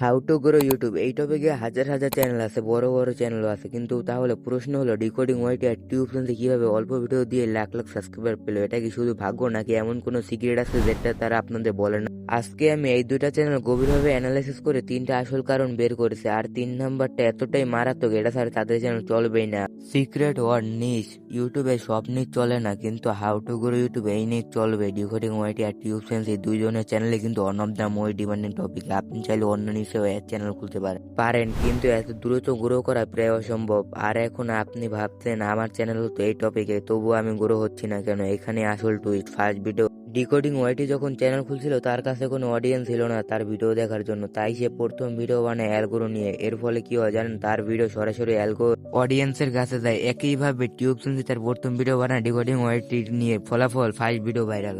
How to grow YouTube এই টপিকে হাজার হাজার চ্যানেল আছে, বড় বড় চ্যানেলও আছে। কিন্তু তাহলে প্রশ্ন হলো ডিকোডিং ওয়াইটি আর টিউব সেন্সে কীভাবে অল্প ভিডিও দিয়ে লাখ লাখ সাবস্ক্রাইবার পেল? এটা কি শুধু ভাগ্য নাকি এমন কোনো সিক্রেট আছে যেটা তারা আপনাদের বলে না? আজকে আমি এই দুটা চ্যানেল গভীরভাবে অ্যানালাইসিস করে তিনটা আসল কারণ বের করেছি, আর তিন নাম্বারটা এতটাই মারাত্মক, এটা ছাড়া তাদের চ্যানেল চলবেই না। সিক্রেট ওয়ার নিচ ইউটিউবে সব নিচ চলে না, কিন্তু হাউ টু গ্রো ইউটিউবে এই নিচ চলবে। ডিকোডিং ওয়াইটি আর টিউব সেন্স এই দুইজনের চ্যানেলে কিন্তু one of the most demanding topic আপনি চাইলে অন্য নিচেও এক চ্যানেল খুলতে পারেন। পারেন, কিন্তু এত দ্রুত গ্রো করা প্রায় অসম্ভব। আর এখন আপনি ভাবছেন, আমার চ্যানেল তো এই টপিকে তবুও আমি গ্রো হচ্ছি না কেন? এখানে আসল twist first video decoding YT যখন চ্যানেল খুলছিল, তার কাছে কোনো অডিয়েন্স ছিল না তার ভিডিও দেখার জন্য। তাই সে প্রথম ভিডিও বানায় অ্যালগোরো নিয়ে। এর ফলে কি হয় জানেন, তার ভিডিও সরাসরি অ্যালগো অডিয়েন্সের কাছে যায়। একইভাবে টিউব শুনছি তার প্রথম ভিডিও বানায় ডিকোডিং ওয়াইটি নিয়ে। ফলাফল first video viral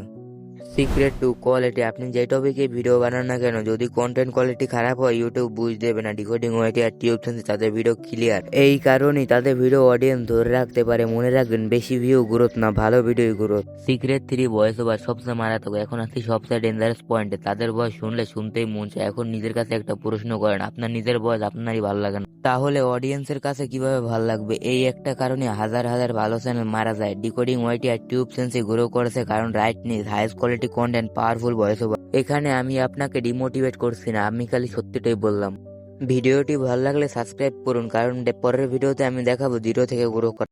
secret two quality আপনি যে টপিকে ভিডিও বানান না কেন, যদি কন্টেন্ট কোয়ালিটি খারাপ হয় ইউটিউব বুঝ দেবে না। ডিকোডিং ওয়াইটি আর টিউব সেন্সি তাদের ভিডিও ক্লিয়ার এই কারণেই তাদের ভিডিও অডিয়েন্স ধরে রাখতে পারে, মনে রাখবেন বেশি ভিউ গ্রোথ না, ভালো video growth secret three voice over সবচেয়ে মারাত্মক, এখন আসছি সবচেয়ে ডেঞ্জারাস পয়েন্টে তাদের ভয়েস শুনলে শুনতেই মন চায়, এখন নিজের কাছে একটা প্রশ্ন করেন, আপনার নিজের ভয়েস আপনারই ভালো লাগে না। তাহলে অডিয়েন্সের কাছে কীভাবে ভালো লাগবে? এই একটা কারণে হাজার হাজার ভালো চ্যানেল মারা যায়। ডিকোডিং ওয়াইটি আর টিউব সেন্সে গ্রো করেছে কারণ রাইট নিজ highest quality content powerful voice over এখানে আমি আপনাকে ডিমোটিভেট করছি না, আমি খালি সত্যিটাই বললাম। ভিডিওটি ভালো লাগলে সাবস্ক্রাইব করুন, কারণ পরের ভিডিওতে আমি দেখাবো জিরো থেকে গ্রো করা।